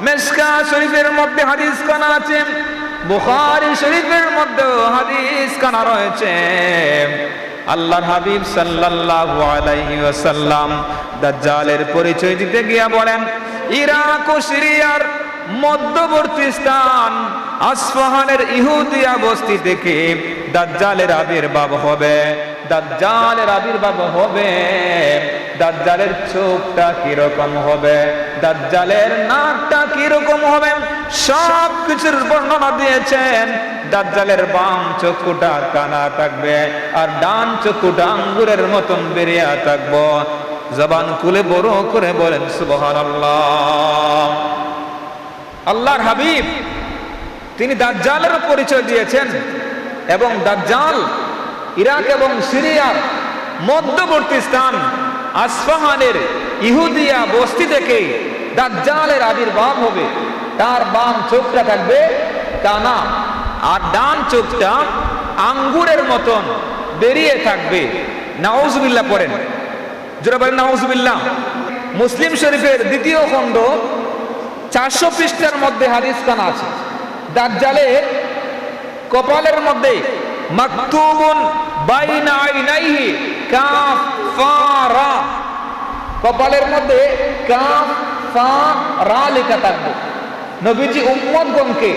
মেসকা শরীফের মধ্যে হাদিস কানা আছে। বুখারী শরীফের মধ্যে হাদিস কানা রয়েছে। আল্লাহর হাবিব সাল্লাল্লাহু আলাইহি ওয়াসাল্লাম দাজ্জালের পরিচয় দিতে গিয়া বলেন, ইরাক ও সিরিয়ার মধ্যবর্তী স্থান আসফাহানের ইহুদিয়া বস্তি থেকে দাজ্জালের আবির্ভাব হবে। দাজ্জালের আবির্ভাব হবে। দাজ্জালের চোখটা কীরকম হবে? দাজ্জালের নাকটা কীরকম হবে? সব কিছুর বর্ণনা দিয়েছেন। দাজ্জালের বাম চক্ষুটা কানা থাকবে আর ডান চক্ষুটা আঙ্গুরের মতন বেরিয়া থাকব। জবান খুলে বড় করে বলেন, সুবহানাল্লাহ। আল্লাহর হাবিব, তিনি দাজ্জালের পরিচয় দিয়েছেন এবং দাজ্জাল ইরাক এবং সিরিয়ার মধ্যবর্তী স্থান আসফাহানের ইহুদিয়া বস্তি থেকে দাজ্জালের আবির্ভাব হবে। তার বাম চোখটা থাকবে কানা আর ডান চোখটা আঙ্গুরের মতন বেরিয়ে থাকবে। নাউজুবিল্লাহ পড়েন। জোরা বলেন, নাউজুবিল্লাহ। মুসলিম শরীফের দ্বিতীয় খণ্ড চারশো পৃষ্ঠার মধ্যে হাদিস কানা আছে। দাজ্জালের কপালের মধ্যে মাকতুবুন বাইনা আইনাইহি কাফ ফা রা কপালের মধ্যে কাফ, ফা, রা লেখা থাকবে। নবীজি উম্মতগণকে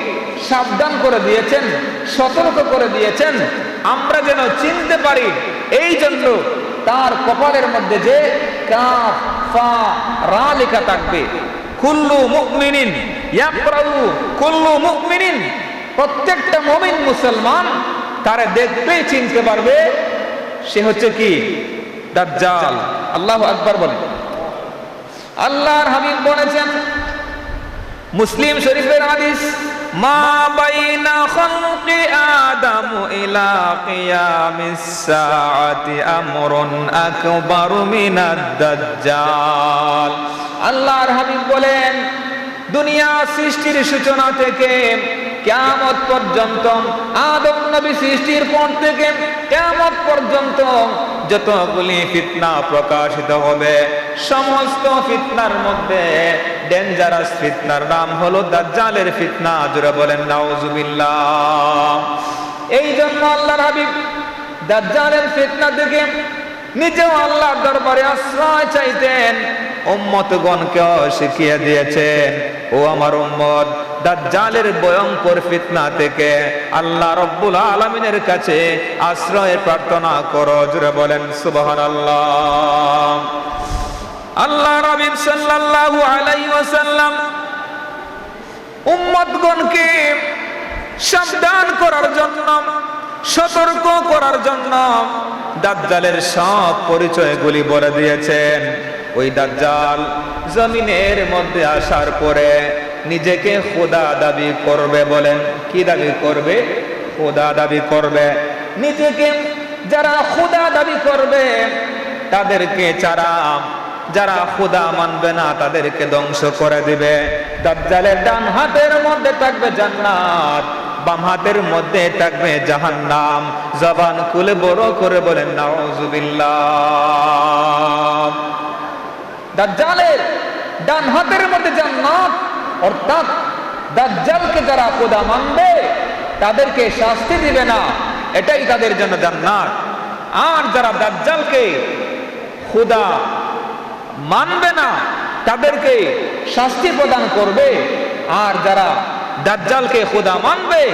সাবধান করে দিয়েছেন, সতর্ক করে দিয়েছেন। আমরা যেন চিনতে পারি এই জন্য তার কপালের মধ্যে যে কাফ, ফা, রা লেখা থাকবে। কুল্লু মুমিনিন ইয়াকরাউ, কুল্লু মুমিনিন। প্রত্যেকটা মুমিন মুসলমান তারা দেখবেই চিনতে পারবে। সে হচ্ছে কি? দাজ্জাল। আল্লাহ আকবার বলে। আল্লাহর হাবিব বলেছেন, মুসলিম শরীফের হাদিস, মা বাইনা খালকি আদম ইলা কিয়ামিস সাআতি আমরুন আকবার মিনাদ দাজ্জাল। আল্লাহর হাবিব বলেন, দুনিয়া সৃষ্টির সূচনা থেকে কেয়ামত পর্যন্ত আদম নবী সৃষ্টির পর থেকে কেয়ামত পর্যন্ত যতগুলি ফিতনা প্রকাশিত হবে, সমস্ত ফিতনার মধ্যে ডেঞ্জারাস ফিতনার নাম হলো দাজ্জালের ফিতনা জুড়ে বলেন, নাউজুবিল্লাহ। এই জন্য আল্লাহর হাবিব দাজ্জালের ফিতনা থেকে নিজেও আল্লাহর দরবারে আশ্রয় চাইতেন, উম্মতগণকেও শিখিয়ে দিয়েছেন, ও আমার উম্মত দাজ্জালের ভয়ঙ্কর ফিতনা থেকে আল্লাহ রব্বুল আলমিনের কাছে আশ্রয় প্রার্থনা করো জুড়ে বলেন, সুবহানাল্লাহ। আল্লাহ রবিব সাল্লাল্লাহু আলাইহি ওয়াসাল্লাম উম্মতগণকে সাবধান করার জন্য, সতর্ক করার জন্য দাজ্জালের সব পরিচয়গুলি বলে দিয়েছেন। ওই দাজ্জাল জমিনের মধ্যে আসার পরে নিজেকে খোদা দাবি করবে বলেন। কি দাবি করবে? খোদা দাবি করবে। নিজেকে যারা খোদা দাবি করবে, তাদেরকে চারা যারা খুদা মানবে না, তাদেরকে ধ্বংস করে দিবে। দাজ্জালের ডান হাতের মধ্যে থাকবে জান্নাত, বাম হাতের মধ্যে থাকবে জাহান্নাম। জবান খুলে বড় করে বলেন, নাউজুবিল্লাহ। দাজ্জালের ডান হাতের মধ্যে জান্নাত অর্থাৎ দাজ্জালকে যারা খোদা মানবে, তাদেরকে শাস্তি দিবে না। এটাই তাদের জন্য জান্নাত। আর যারা দাজ্জালকে খুদা মানবে না, তাদেরকে শাস্তি প্রদান করবে। আর যারা দাজ্জালকে খোদা মানবে,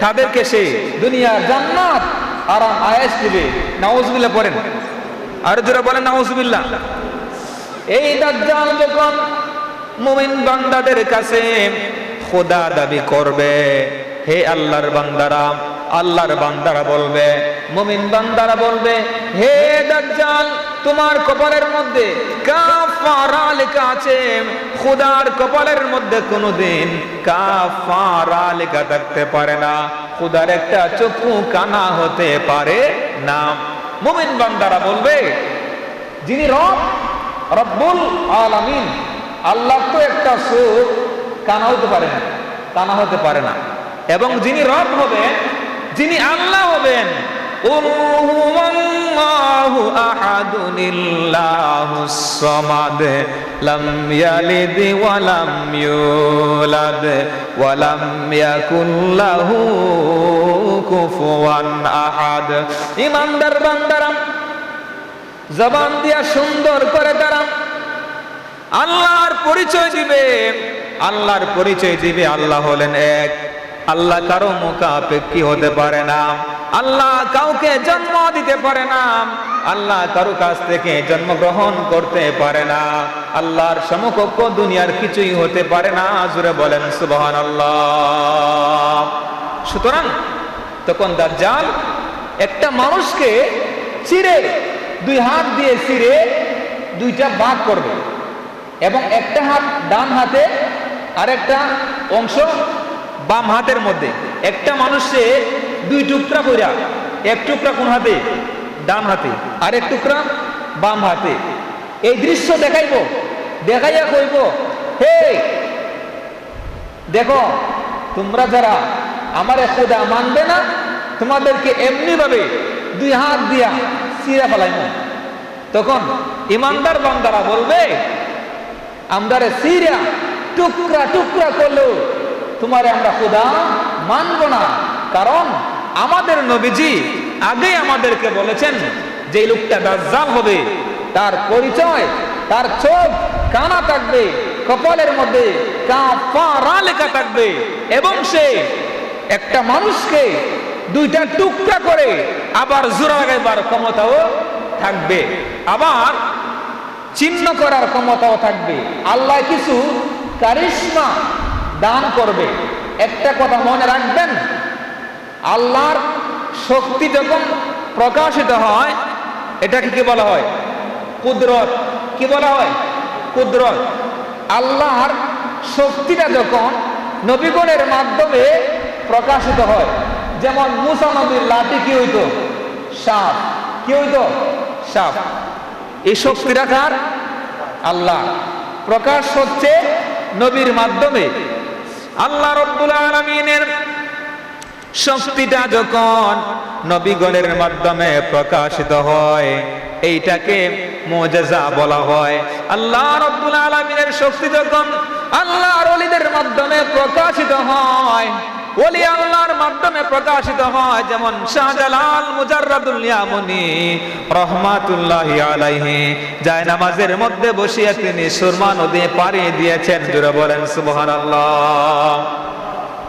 তাদেরকে সে দুনিয়ার জান্নাত আরাম আয়াস দিবে। নাউজুবিল্লাহ পড়েন। আর যারা বলেন, নাউজুবিল্লাহ। এই দাজ্জাল যখন মুমিন বান্দাদের কাছে খোদা দাবি করবে। হে আল্লাহর বান্দারা আল্লাহর বান্দারা বলবে, মুমিন বান্দারা বলবে, হে দাজ্জাল, তোমার কপালের মধ্যে কাফারা লেখা আছে। খোদার কপালের মধ্যে কোনোদিন কাফারা লেখা থাকতে পারে না। খোদার একটা চক্ষু কানা হতে পারে না। মুমিন বান্দারা বলবে, যিনি রব, রব্বুল আলামিন আল্লাহ তো একটা সুখ কানা হতে পারে না, কানা হতে পারে না। এবং যিনি রব হবেন, যিনি আল্লাহ হবেন ইমানদার বান্দারাম জবান দিয়া সুন্দর করে তারা আল্লাহর পরিচয় দিবে। আল্লাহর পরিচয় দিবে, আল্লাহ হলেন এক। আল্লাহ কারও মুখাপেক্ষি হতে পারে না। আল্লাহ কাউকে জন্ম দিতে পারে না। আল্লাহ কারও কাছ থেকে জন্মগ্রহণ করতে পারে না। আল্লাহর সমকক্ষ দুনিয়ার কিছুই হতে পারে না। জুড়ে বলেন সুবহান আল্লাহ সুতরাং তখন দাজ্জাল একটা মানুষকে চিরে, দুই হাত দিয়ে চিরে, দুইটা ভাগ করবে। এবং একটা হাত ডান হাতে আর একটা অংশ বাম হাতের মধ্যে। একটা মানুষে দুই টুকরা কইরা, এক টুকরা কোন হাতে? ডান হাতে। আর এক টুকরা বাম হাতে। এই দৃশ্য দেখাইব, দেখাইয়া কইব, হে, দেখো, তোমরা যারা আমার খুদা মানবে না, তোমাদেরকে এমনি ভাবে দুই হাত দিয়া সিরা ফেলাইব তখন ইমানদার বান্দারা বলবে আমদারে সিরা টুকরা টুকরা করল তোমারে আমরা খুদা মানব না। কারণ আমাদের নবীজি আগে আমাদেরকে বলেছেন যে লোকটা দাজ্জাল হবে, তার পরিচয়, তার চোখ, কানা থাকবে, কপালের মধ্যে কাফারা লেখা থাকবে এবং সে একটা মানুষকে দুইটা টুকরা করে আবার জোড়া লাগাইবার ক্ষমতাও থাকবে। আবার চিহ্ন করার ক্ষমতাও থাকবে। আল্লাহ কিছু কারিশ্মা দান করবে। একটা কথা মনে রাখবেন, আল্লাহর শক্তি যখন প্রকাশিত হয়, এটাকে কি বলা হয়? কুদরত। কি বলা হয়? কুদরত। আল্লাহর শক্তিটা যখন নবীগণের মাধ্যমে প্রকাশিত হয়, যেমন মুসা নবীর লাঠি কি হইতো? সাপ। কি হইতো? সাপ। এই শক্তি রাখার আল্লাহ। প্রকাশ হচ্ছে নবীর মাধ্যমে। আল্লাহ রব্বুল আলমিনের শক্তিটা যখন নবীগণের মাধ্যমে প্রকাশিত হয়, এইটাকে মোজেজা বলা হয়। আল্লাহ রব্বুল আলমিনের শক্তি যখন আল্লাহর অলিদের মাধ্যমে প্রকাশিত হয় ওলি আল্লাহর মাধ্যমে প্রকাশিত হয়, যেমন শাহজালাল মুজাররাদুল ইয়ামুনি রহমাতুল্লাহ আলাইহি। যায় নামাজের মধ্যে বসিয়া তিনি সুরমা নদী পাড়ি দিয়েছেন জুড়ে বলেন সুবহানাল্লাহ।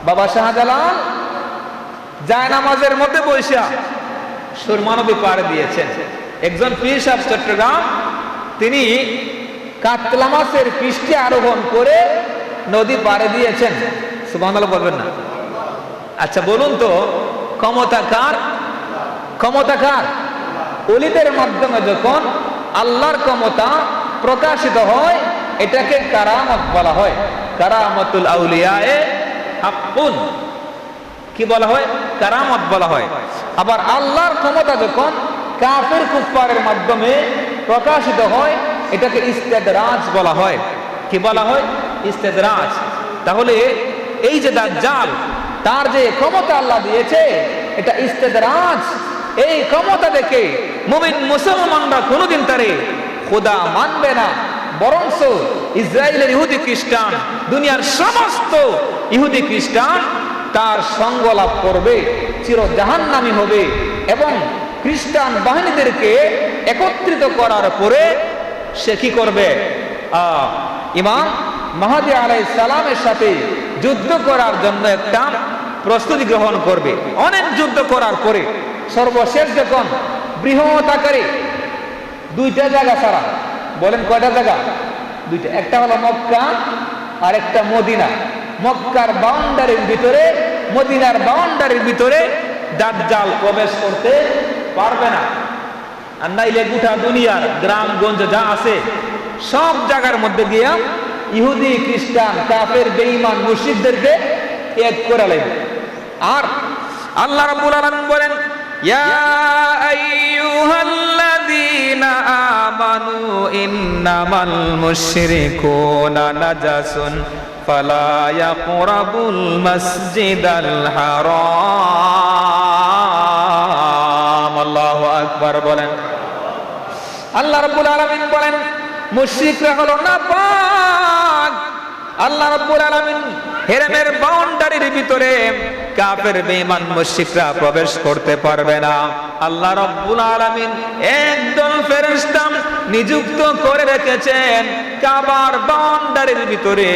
বাবা শাহজালাল, যায় নামাজের মধ্যে বসিয়া সুরমা নদী পার দিয়েছেন। একজন পীর সাহেব চট্টগ্রাম, তিনি কাতলা মাছের পৃষ্ঠে আরোহণ করে নদী পাড়ে দিয়েছেন। সুবহানাল্লাহ বলবেন না। আচ্ছা বলুন তো, ক্ষমতা কার? ক্ষমতা কার? অলিদের মাধ্যমে যখন আল্লাহর ক্ষমতা প্রকাশিত হয়, এটাকে কারামত বলা হয়। কারামতুল আউলিয়ায়ে হাক্কুন। কি বলা হয়? কারামত বলা হয়। আবার আল্লাহর ক্ষমতা যখন কাফের কুফারের মাধ্যমে প্রকাশিত হয়, এটাকে ইস্তেদরাজ বলা হয়। কি বলা হয়? ইস্তেদরাজ। তাহলে এই যে দাজ্জাল তার যে ক্ষমতা আল্লাহ দিয়েছে, এটা ইস্তেদরাজ। এই ক্ষমতা দেখে মুমিন মুসলমানরা কোনোদিন তারে খোদা মানবে না। বরংস ইসরায়েলের ইহুদি খ্রিস্টান, দুনিয়ার সমস্ত ইহুদি খ্রিস্টান তার সঙ্গ লাভ করবে চির জাহান্নামি হবে এবং খ্রিস্টান বাহিনীদেরকে একত্রিত করার পরে সে কি করবে? ইমাম মাহাদি আলাই সালামের সাথে যুদ্ধ করার জন্য একটা প্রস্তুতি গ্রহণ করবে। অনেক যুদ্ধ করার পরে সর্বশেষ যখন বৃহৎ আকারে দুইটা জায়গা ছাড়া, বলেন কয়টা জায়গা? দুইটা। একটা হলো মক্কা আর একটা মদিনা। মক্কার বাউন্ডারির ভিতরে, মদিনার বাউন্ডারির ভিতরে দাজ্জাল প্রবেশ করতে পারবে না। আর নাইলে গোটা দুনিয়ার গ্রামগঞ্জ যা আছে, সব জায়গার মধ্যে গিয়া ইহুদি, খ্রিস্টান, কাফের, বেঈমান, মুশরিকদেরকে এক করে লাগবে আর আল্লাহ রাব্বুল আলামিন বলেন, ইয়া আইয়ুহাল্লাযীনা আমানু ইন্নামাল মুশরিকুনা নাজাসুন ফালা ইয়াকরাবুল মাসজিদাল হারাম। আল্লাহু আকবার বলেন। আল্লাহ রাব্বুল আলামিন বলেন, মুশরিকরা হলো নাপাক। আল্লাহ রাব্বুল আলামিন হেরেমের বাউন্ডারির ভিতরে কাফের বেঈমান মুশরিকরা প্রবেশ করতে পারবে না। আল্লাহ রাব্বুল আলামিন একদল ফেরেশতা নিযুক্ত করে রেখেছেন। কাবার বাউন্ডারির ভিতরে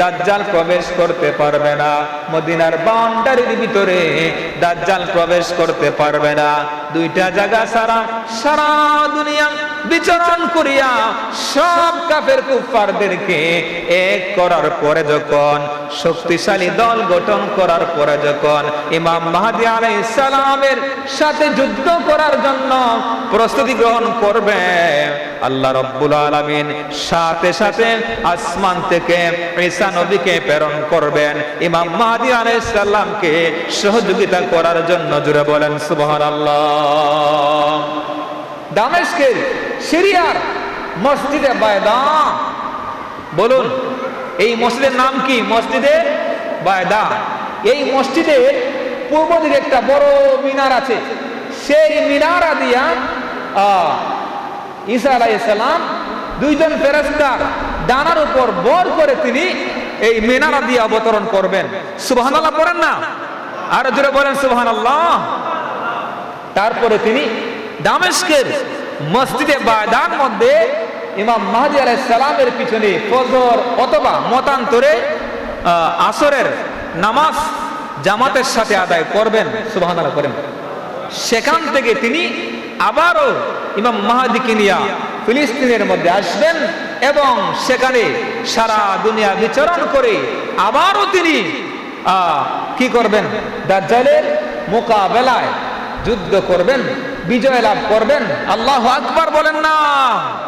দাজ্জাল প্রবেশ করতে পারবে না। মদিনার বাউন্ডারির ভিতরে দাজ্জাল প্রবেশ করতে পারবে না। দুইটা জায়গা সারা সারা দুনিয়া বিচরণ করিয়া সব কাফের কুফারদেরকে এক করার পরে যখন, শক্তিশালী দল গঠন করার পরে যখন, ইমাম মাহাদি আলাই সালামের সাথে যুদ্ধ করার জন্য প্রস্তুতি গ্রহণ করবে আল্লাহ রব্বুল আলামিন সাথে সাথে আসমান থেকে ঈসা নবীকে প্রেরণ করবেন। ইমাম মাহাদি আলাইহিস সালামকে সহযোগিতা করার জন্য জুড়ে বলেন সুবহানাল্লাহ। দামেস্কের সিরিয়ার মসজিদে বায়দা বলুন এই মসজিদের নাম কি? মসজিদে বায়দা এই মসজিদের পূর্ব দিকে একটা বড় মিনার আছে। সেই মিনারা দিয়া আহ, ঈসা আলাইসালাম দুইজন ফেরেস্তার ডানার উপর বর করে তিনি এই মিনারা দিয়ে অবতরণ করবেন। সুবহানাল্লাহ পড়েন না? আর জোরে বলেন সুবহানাল্লাহ। তারপরে তিনি দামেস্কের মসজিদে বায়দার মধ্যে ইমাম মাহাদি আলাইহিস সালামের পিছনে ফজর অথবা মতান্তরে আসরের নামাজ জামাতের সাথে আদায় করবেন। সুবহানাল্লাহ করেন সেখান থেকে তিনি আবারও ইমাম মাহাদিকে নিয়ে ফিলিস্তিনের মধ্যে আসবেন এবং সেখানে সারা দুনিয়া বিচরণ করে আবারও তিনি কি করবেন? দাজ্জালের মোকাবেলায় যুদ্ধ করবেন, বিজয় লাভ করবেন। আল্লাহ আকবার বলেন না।